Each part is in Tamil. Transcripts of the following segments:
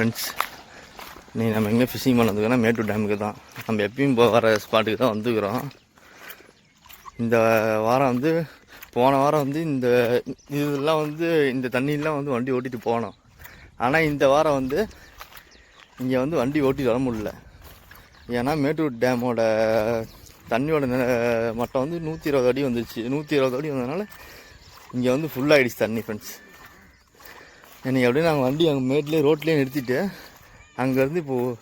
ஃப்ரெண்ட்ஸ் நீ நம்ம எங்கே ஃபிஷிங் பண்ண மேட்டூர் டேமுக்கு தான். நம்ம எப்பயும் போ வர ஸ்பாட்டுக்கு தான் வந்துக்கிறோம். இந்த வாரம் வந்து போன வாரம் வந்து இந்த இதெல்லாம் வந்து இந்த தண்ணியெலாம் வந்து வண்டி ஓட்டிட்டு போனோம். ஆனால் இந்த வாரம் வந்து இங்கே வந்து வண்டி ஓட்டிட்டு வர முடியல. ஏன்னா மேட்டூர் டேமோட தண்ணியோட மட்டம் வந்து நூற்றி இருபது அடி வந்துச்சு நூற்றி இருபது அடி வந்ததுனால இங்கே வந்து ஃபுல்லாகிடுச்சு தண்ணி ஃப்ரெண்ட்ஸ் என்னை அப்படியே நாங்கள் வண்டி அங்கே மேட்லேயே ரோட்லேயே நிறுத்திட்டு அங்கேருந்து இப்போது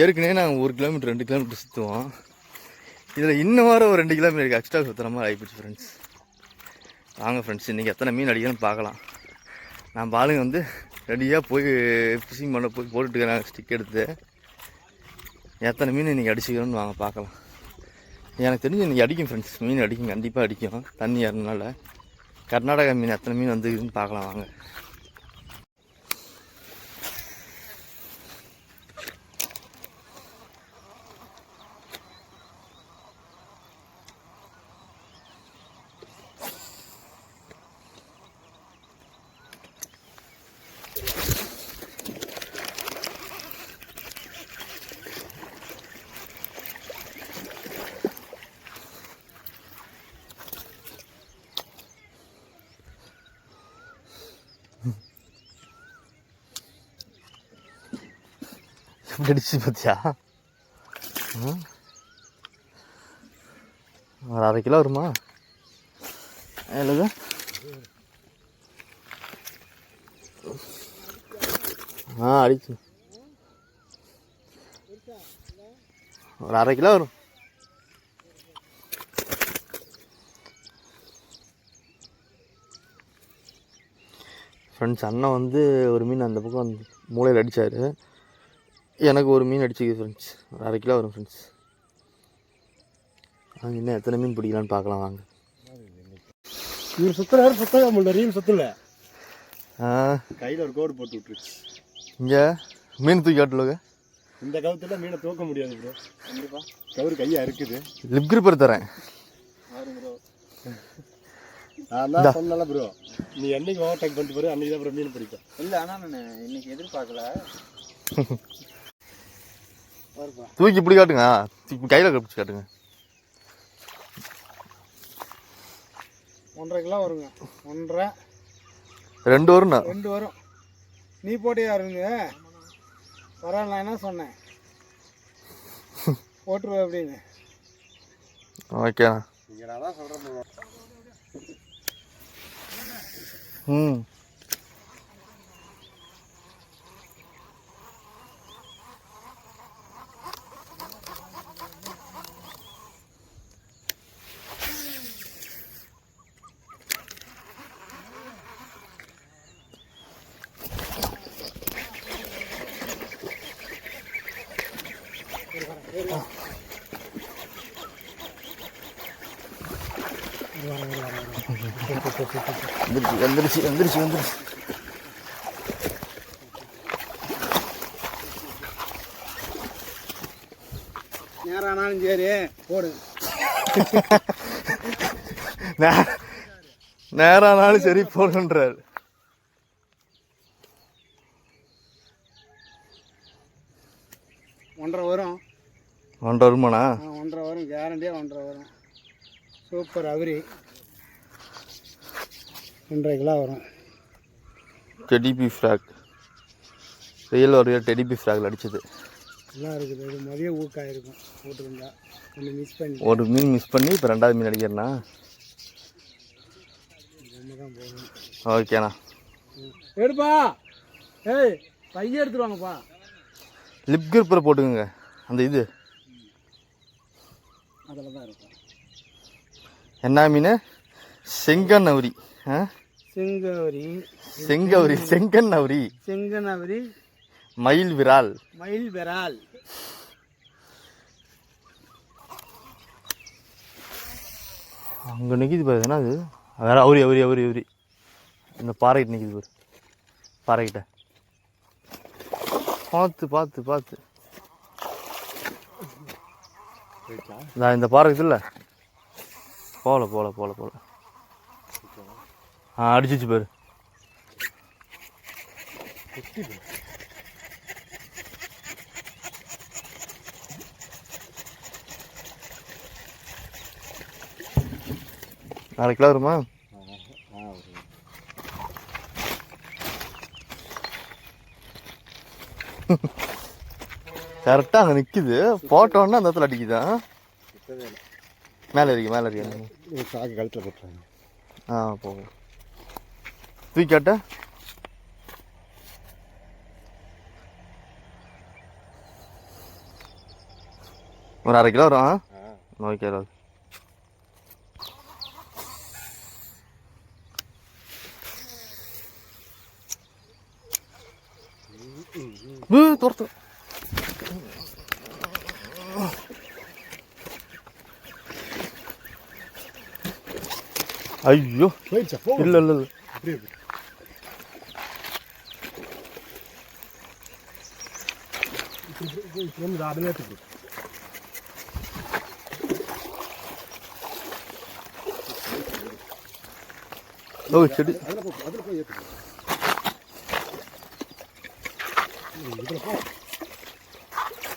ஏற்கனவே நாங்கள் ஒரு கிலோமீட்டர் ரெண்டு கிலோமீட்டர் சுற்றுவோம் இதில் இன்னும் வாரம் ஒரு ரெண்டு கிலோமீட்டருக்கு எக்ஸ்ட்ரா சுற்றுற மாதிரி ஆகிப்போச்சு ஃப்ரெண்ட்ஸ் வாங்க ஃப்ரெண்ட்ஸ் இன்றைக்கி எத்தனை மீன் அடிக்கணும்னு பார்க்கலாம். நான் பாலுங்க வந்து ரெடியாக போய் ஃபிஷிங் பண்ண போய் போட்டுட்டுக்கிறேன் ஸ்டிக் எடுத்து. எத்தனை மீன் இன்றைக்கி அடிச்சுக்கணும்னு வாங்க பார்க்கலாம். எனக்கு தெரிஞ்சு இன்றைக்கி அடிக்கும் ஃப்ரெண்ட்ஸ் மீன் அடிக்கும் கண்டிப்பாக அடிக்கும். தண்ணி ஏறனால கர்நாடகா மீன் எத்தனை மீன் வந்துருக்குதுன்னு பார்க்கலாம் வாங்க. கடிச்சு அடிச்சு பார்த்தியா ஒரு அரை கிலோ வருமா? எழுது ஆ அடிச்சு ஒரு அரை கிலோ வரும். ஃப்ரெண்ட்ஸ் அண்ணன் வந்து ஒரு மீன் அந்த பக்கம் வந்து மூளையில் அடித்தார் எனக்கு ஒரு மீன் அடிச்சுக்குது ஃப்ரெண்ட்ஸ் ஒரு அரை கிலோ வரும் ஃப்ரெண்ட்ஸ் வாங்க இன்னும் எத்தனை மீன் பிடிக்கலான்னு பார்க்கலாம் வாங்க. இவர் சுத்துறாரு சுத்தவே முடியல. ரீல் சுத்தல. ஆ. கையில ஒரு கோடு போட்டு விட்டுருச்சு இங்கே மீன் தூக்கி காட்டுலங்க இந்த கவுத்துல மீனை தூக்க முடியாது ப்ரோ கண்டிப்பா கவுரு கையா இருக்குது லிப் கிரிப்பர் தரேன். நான் தான் சொன்னல ப்ரோ நீ என்னைக்கு ஓவர்டேக் பண்ணிட்டு போற அன்னைக்கு தான் ப்ரோ மீன் பிடிக்கும். இல்லை ஆனால் நான் இன்னைக்கு எதிர்பார்க்கல. தூக்கி இப்படி காட்டுங்க. தூக்கி கையில் கப்பிச்சு காட்டுங்க. ஒன்றரை கிலோ வருங்க. ஒன்றரை. ரெண்டு வரும்ண்ணா. ரெண்டு வரும். நீ போட்டியா இருங்க பரவாயில்ல நான் என்ன சொன்னேன்? போட்டுருவ அப்படின்னு. ஓகேண்ணா. ம். வந்துருச்சு வந்துருச்சு வந்துருச்சு வந்துருச்சு. நேரம் ஆனாலும் சரி போடு. நே- நேரானாலும் சரி போடுன்றார். ஒன்றரை வரும். ஒன்றரை வருமாண்ணா? ஒன்றரை வரும் கேரண்டியாக ஒன்றரை வரும். சூப்பர் அவிரி ஒன்றரை கிலோ வரும். டெடிபி ஃப்ராக் ரியல் ஒரு டெடிபி ஃப்ராக்ல அடிச்சது. நல்லா இருக்குது. இது மதிய ஊக்காயிருக்கும் போட்டிருந்தா. கொஞ்சம் மிஸ் பண்ணி. ஒரு மீன் மிஸ் பண்ணி இப்போ ரெண்டாவது மீன் அடிக்கிறேண்ணா ஓகேண்ணா எடுப்பா. ஏய் பையன் எடுத்துருவாங்கப்பா லிப் கிரிப்பரை போட்டுக்கோங்க. அந்த இது. அதில் தான் இருக்கும். என்ன மீன்? செங்கண்ணவரி ஆ செங்கவரி செங்கவரி செங்கண்ணவரி. செங்கனவரி மயில் விரால். மயில் விரால். அங்கே நிற்கிது பாரு என்ன அது வேற அவரி அவரி அவரி அவரி. இந்த பாறைகிட்ட நிற்கிது பாரு. பாறைகிட்ட. பார்த்து பார்த்து பார்த்து. நான் இந்த பாறை இருக்குல்ல போகல போகல போகல போகல. ஆ அடிச்சிச்சு பாரு. அரை கிலோ வருமா? கரெக்டாக அங்கே நிற்கிது போட்டோன்னா அந்த இடத்துல அடிக்குதா? மேலே இருக்கு மேலே இருக்கு. சாக்கு கழுத்தில் போட்டுறாங்க ஆ போகும் தூக்கியாட்ட? ஒரு அரை கிலோ வரும் ஓகே ராஜ் துரத்து. ஐயோ. இல்லை இல்லை இல்லை. இப்படி வந்து அதுல ஏத்திக்கு. ஓ செடி அதுல போ அதுல போய் ஏத்துக்கு. ம், இதுல போ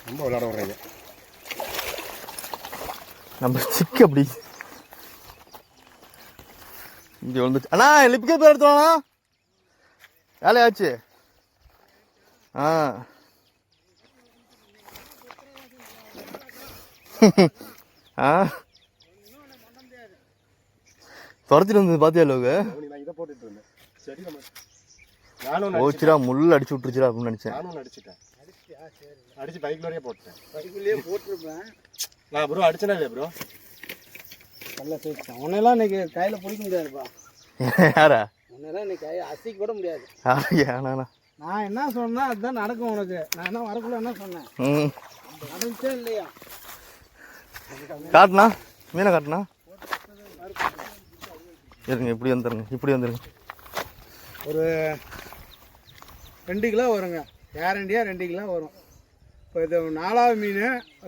ரொம்ப விளையாட வர்றீங்க நம்ம சிக்க அப்படி இங்கே வந்துச்சு அண்ணா லிப்கே பேர் எடுத்துவானா வேலையாச்சு ஆ ஆ? துரத்திட்டு வந்தது பார்த்தியா லோகு? ஓச்சிரா முள் அடிச்சு விட்டுருச்சுரா அப்படின்னு நினச்சேன். அடிச்சிட்டேன் அடிச்சு பைக்லோடய போட்டேன் பைக்குள்ளேயே போட்டிருப்பேன். நான் ப்ரோ அடிச்சனா இல்லையா ப்ரோ நல்ல சைஸ் அவனெல்லாம் இன்னைக்கு கையில் பிடிக்க முடியாதுப்பா. யாரா? உன்னெல்லாம் இன்னைக்கு கை அசைக்க கூட முடியாது. ஏண்ணா நான் என்ன சொன்னேன் அதுதான் நடக்கும் உனக்கு. நான் என்ன வரக்குள்ள என்ன சொன்னேன்? ம். நடந்துச்சே இல்லையா? காட்டுனா மீனை காட்டுனா இருங்க இப்படி வந்துருங்க இப்படி வந்துருங்க. ஒரு ரெண்டு கிலோ வருங்க. கேரண்டியாக ரெண்டு கிலோ வரும். இப்போ இது நாலாவது மீன்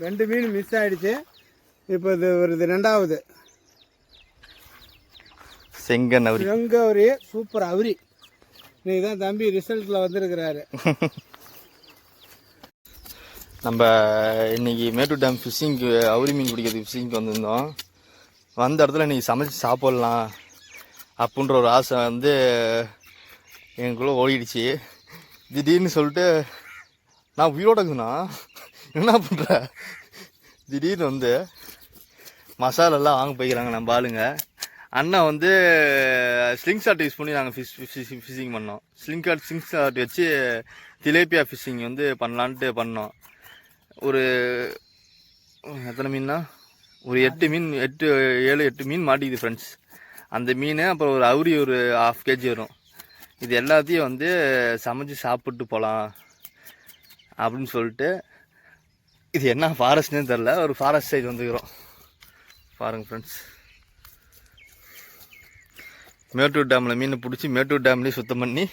ரெண்டு மீன் மிஸ் ஆயிடுச்சு. இப்போ இது ஒரு இது ரெண்டாவது. செங்கன் அவரி. செங்கவரி சூப்பர் அவுரி. இன்னைக்கு தான் தம்பி ரிசல்ட்டில் வந்திருக்கிறாரு. நம்ம இன்னைக்கு மேட்டூர் டேம் ஃபிஷிங்க்கு அவுரி மீன் பிடிக்கிறதுக்கு ஃபிஷிங்க்கு வந்திருந்தோம். வந்த இடத்துல இன்றைக்கி சமைச்சு சாப்பிட்லாம் அப்படின்ற ஒரு ஆசை வந்து எங்களுக்குள்ளே ஓடிடுச்சு. திடீர்னு சொல்லிட்டு நான் உயிரோட இருக்குண்ணா என்ன பண்ணுற திடீர்னு வந்து மசாலெல்லாம் வாங்க போய்க்கிறாங்க நம்ம ஆளுங்க. அண்ணன் வந்து ஸ்லிங் ஷாட் யூஸ் பண்ணி நாங்கள் ஃபிஷ் ஃபிஷிங் ஃபிஷிங் பண்ணோம். ஸ்லிங் ஷாட் ஸ்லிங் ஷாட் வச்சு திலேபியா ஃபிஷிங் வந்து பண்ணலான்ட்டு பண்ணோம். ஒரு எத்தனை மீன்னா? ஒரு எட்டு மீன் எட்டு ஏழு எட்டு மீன் மாட்டிக்குது ஃப்ரெண்ட்ஸ் அந்த மீன் அப்புறம் ஒரு அவுரி ஒரு ஹாஃப் கேஜி வரும். இது எல்லாத்தையும் வந்து சமைச்சு சாப்பிட்டு போகலாம் அப்படின்னு சொல்லிட்டு இது என்ன ஃபாரஸ்ட்னே தெரில ஒரு ஃபாரஸ்ட் சைடு வந்துக்கிறோம். பாருங்கள் ஃப்ரெண்ட்ஸ் மேட்டூர் டேமில் மீன் பிடிச்சி மேட்டூர் டேம்லேயே சுத்தம் பண்ணி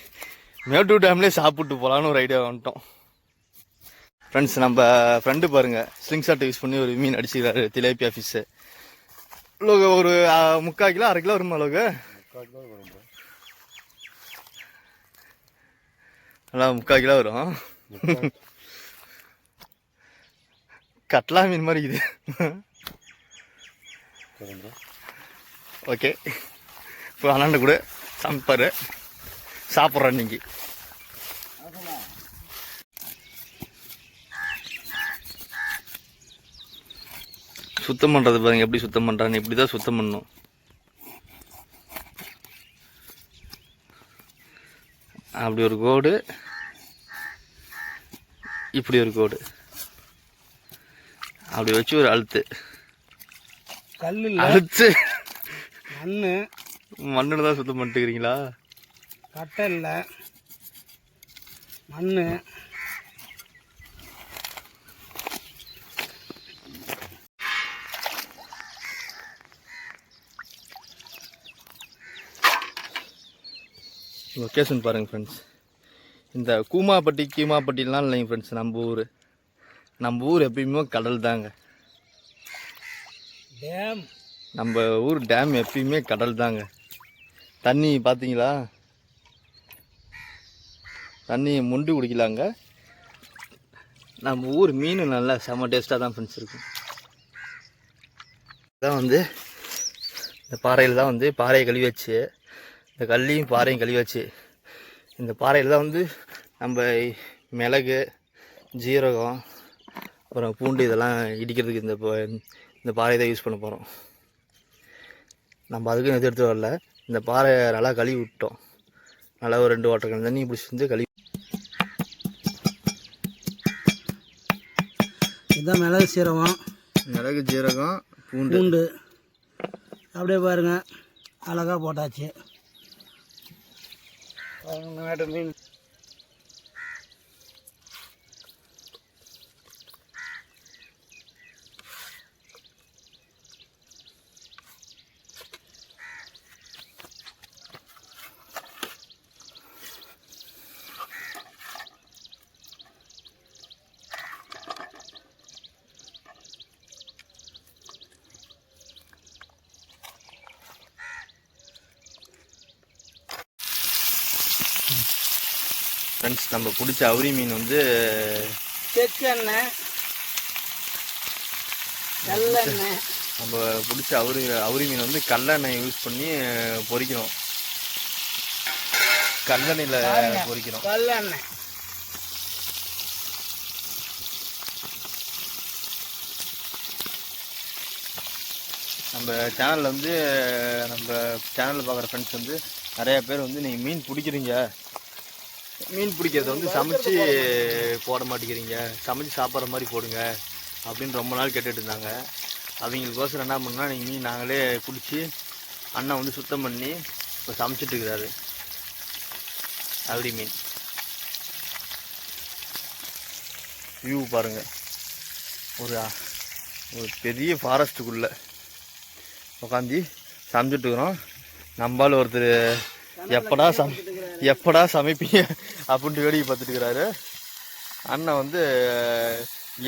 மேட்டூர் டேம்லேயே சாப்பிட்டு போகலான்னு ஒரு ஐடியா வந்துட்டோம். ஃப்ரெண்ட்ஸ் நம்ம ஃப்ரெண்டு பாருங்கள் ஸ்லிங் ஷாட் யூஸ் பண்ணி ஒரு மீன் அடிச்சுக்கிறாரு திலேப்பியா ஃபிஷ்ஷு லோக ஒரு முக்கால் கிலோ அரை கிலோ வருமா லோக? நல்லா முக்கால் கிலோ வரும். கட்லா மீன் மாதிரி இது ஓகே இப்போ அண்ணாண்ட கூட சமைப்பார். சாப்பிட்றேன் இன்னைக்கு. சுத்தம் பண்ணுறது பாருங்க எப்படி சுத்தம் பண்ணுறான்னு இப்படி தான் சுத்தம் பண்ணணும் அப்படி ஒரு கோடு. இப்படி ஒரு கோடு. அப்படி வச்சு ஒரு அழுத்து. கல் இல்லை. அழுத்து. மண் மண்ணில் தான் சுத்தம் பண்ணிட்டு இருக்கிறீங்களா கட்டை இல்லை. மண் லொக்கேஷன் பாருங்கள் ஃப்ரெண்ட்ஸ் இந்த கூமாப்பட்டி கீமாப்பட்டிலாம் இல்லைங்க ஃப்ரெண்ட்ஸ் நம்ம ஊர். நம்ம ஊர் எப்பயுமே கடல் தாங்க. டேம் நம்ம ஊர் டேம் எப்பயுமே கடல் தாங்க. தண்ணி பார்த்தீங்களா தண்ணி முண்டு குடிக்கலாங்க. நம்ம ஊர் மீன் நல்லா செம்ம டேஸ்ட்டாக தான் ஃப்ரெண்ட்ஸ் இருக்கும். இதான் வந்து இந்த பாறையில் தான் வந்து பாறையை கழுவி வச்சு இந்த கல்லையும் பாறையும் கழுவி வச்சு இந்த பாறையில் தான் வந்து நம்ம மிளகு ஜீரகம் அப்புறம் பூண்டு இதெல்லாம் இடிக்கிறதுக்கு இந்த இந்த பாறையை தான் யூஸ் பண்ண போகிறோம் நம்ம அதுக்கும் எது எடுத்து வரல. இந்த பாறை நல்லா கழுவி விட்டோம். நல்லா ஒரு ரெண்டு வாட்டர் தண்ணி பிடிச்சி வந்து கழுவி இதுதான் மிளகு சீரகம். மிளகு ஜீரகம் பூண்டு. பூண்டு. அப்படியே பாருங்க. அழகா போட்டாச்சு. பாருங்க, மீன் ஃப்ரெண்ட்ஸ் நம்ம பிடிச்ச அவுரி மீன் வந்து செக்கெண்ணெய் நல்லெண்ணெய் நம்ம பிடிச்ச அவுரி அவுரி மீன் வந்து கல்லெண்ணெய் யூஸ் பண்ணி பொரிக்கிறோம் கல்லெண்ணெயில் பொரிக்கிறோம் கல்லெண்ணெய். நம்ம சேனலில் வந்து நம்ம சேனலில் பார்க்குற ஃப்ரெண்ட்ஸ் வந்து நிறையா பேர் வந்து நீங்கள் மீன் பிடிக்கிறீங்க. மீன் பிடிக்கிறத வந்து சமைச்சு போட மாட்டேங்கிறீங்க. சமைச்சு சாப்பிட்ற மாதிரி போடுங்க அப்படின்னு ரொம்ப நாள் கேட்டுட்டு இருந்தாங்க. அவங்களுக்கோசரம் என்ன பண்ணால் நீங்கள் மீன் நாங்களே பிடிச்சி அண்ணன் வந்து சுத்தம் பண்ணி இப்போ சமைச்சிட்டு இருக்கிறாரு. அப்படி மீன். வியூ பாருங்கள் ஒரு ஒரு பெரிய ஃபாரஸ்ட்டுக்குள்ளே உட்காந்து சமைச்சிட்டு இருக்கிறோம். ஒருத்தர் எப்படா சம் எப்படா சமைப்பீங்க? அப்படின்ட்டு வேடிக்கை பார்த்துட்டு இருக்கிறாரு. அண்ணன் வந்து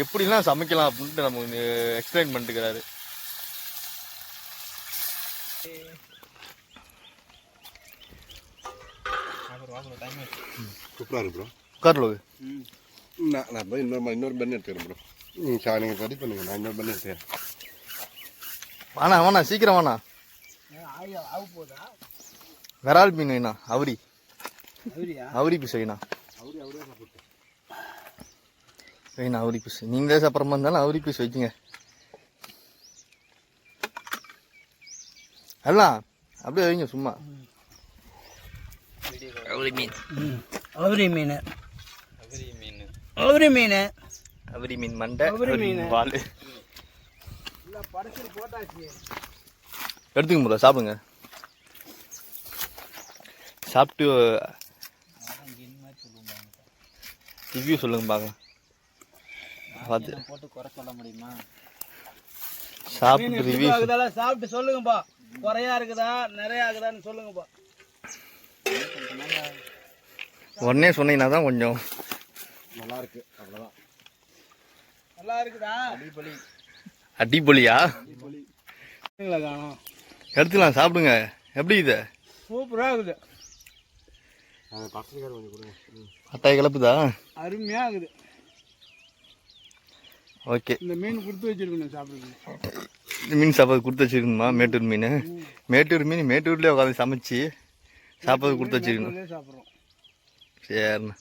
எப்படிலாம் சமைக்கலாம் அப்படின்ட்டு நமக்கு எக்ஸ்பிளைன் பண்ணிட்டுக்கிறாரு சூப்பராக இருக்கு ப்ரோ உட்கார்லோகு நான் நான் போய் இன்னொரு இன்னொரு பண்ணி எடுத்துக்கிறேன் ப்ரோ ம் சார் நீங்கள் ரெடி பண்ணுங்க. நான் இன்னொரு பண்ணி எடுத்துக்கிறேன். வாண்ணா வாண்ணா சீக்கிரம் போதா விரால் மீன் வேணா அவரி. அவரி பீஸ் வேணா வேணா அவரி பீஸ் நீங்களே சாப்பிட்ற மாதிரி இருந்தாலும் அவரி பீஸ் வைக்குங்க எல்லாம் அப்படியே வைங்க சும்மா. அவரி மீன். அவரி மீன். அவரி மீன். அவரி மீன். மண்டை அவரி அவரி மீன். மீன். வால் இல்லை படத்தில் போட்டாச்சு. எடுத்துக்க முடியல சாப்பிடுங்க. சாப்பிட்டு ரிவ்யூ சொல்லுங்க பார்க்கலாம். பார்த்து. போட்டு குறை சொல்ல முடியுமா? சாப்பிட்டு ரிவ்யூ ஆகுதால சாப்பிட்டு சொல்லுங்கப்பா. குறையா இருக்குதா? நிறைய ஆகுதான்னு சொல்லுங்கப்பா. உடனே சொன்னீங்கன்னா தான் கொஞ்சம் நல்லா இருக்கு. அவ்வளோதான் நல்லா இருக்குதா? அடிப்பொலியா காணும்? எடுத்துக்கலாம் சாப்பிடுங்க. எப்படி இது? சூப்பராக இருக்குது. அது பக்கத்துக்கார கொஞ்சம் கொடுங்க. அட்டாய் கிளப்புதா? அருமையாக இருக்குது ஓகே. இந்த மீன் கொடுத்து வச்சிருக்கணும் சாப்பிடுறது இந்த மீன் சாப்பாடு கொடுத்து வச்சிருக்கணுமா? மேட்டூர் மீன். மேட்டூர் மீன் மேட்டூர்லேயே உட்காந்து சமைச்சு சாப்பாடு கொடுத்து வச்சிருக்கணும். சாப்பிட்றோம். சரிண்ணா.